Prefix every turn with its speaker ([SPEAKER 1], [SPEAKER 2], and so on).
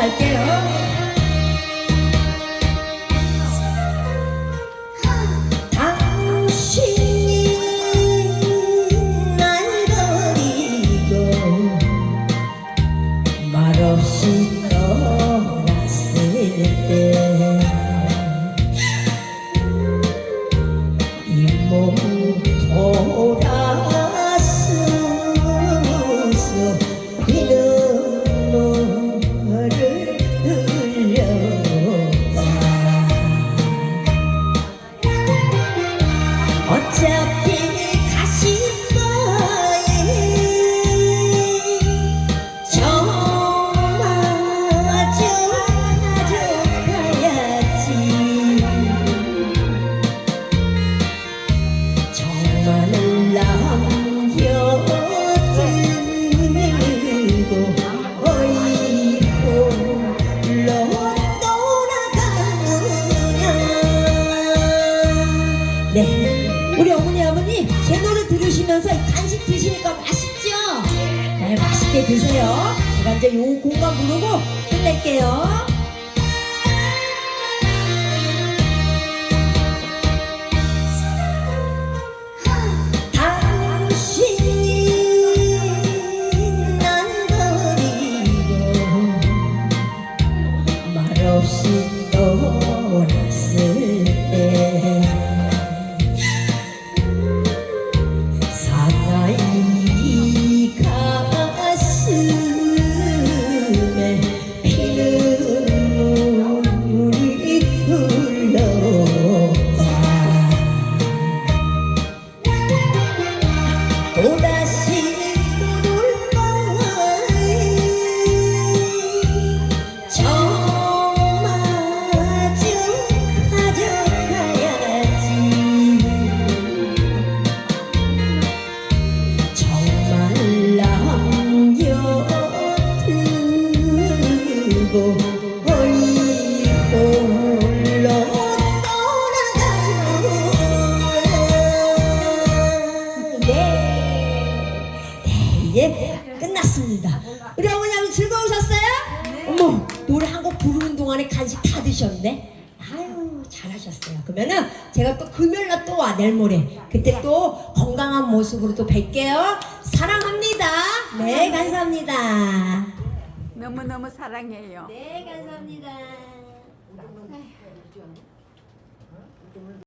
[SPEAKER 1] 갈게요. 노래 들으시면서 간식 드시니까 맛있죠? 네, 맛있게 드세요. 제가 이제 요 곡만 부르고 끝낼게요. 당신 난 버리고 말없이 흘러와. 또다시 노래 한 곡 부르는 동안에 간식 다 드셨네. 아유 잘하셨어요. 그러면은 제가 또 금요일날 또 와 내일 모레 그때 또 건강한 모습으로 또 뵐게요. 사랑합니다. 네 감사합니다.
[SPEAKER 2] 너무너무 사랑해요.
[SPEAKER 1] 네 감사합니다.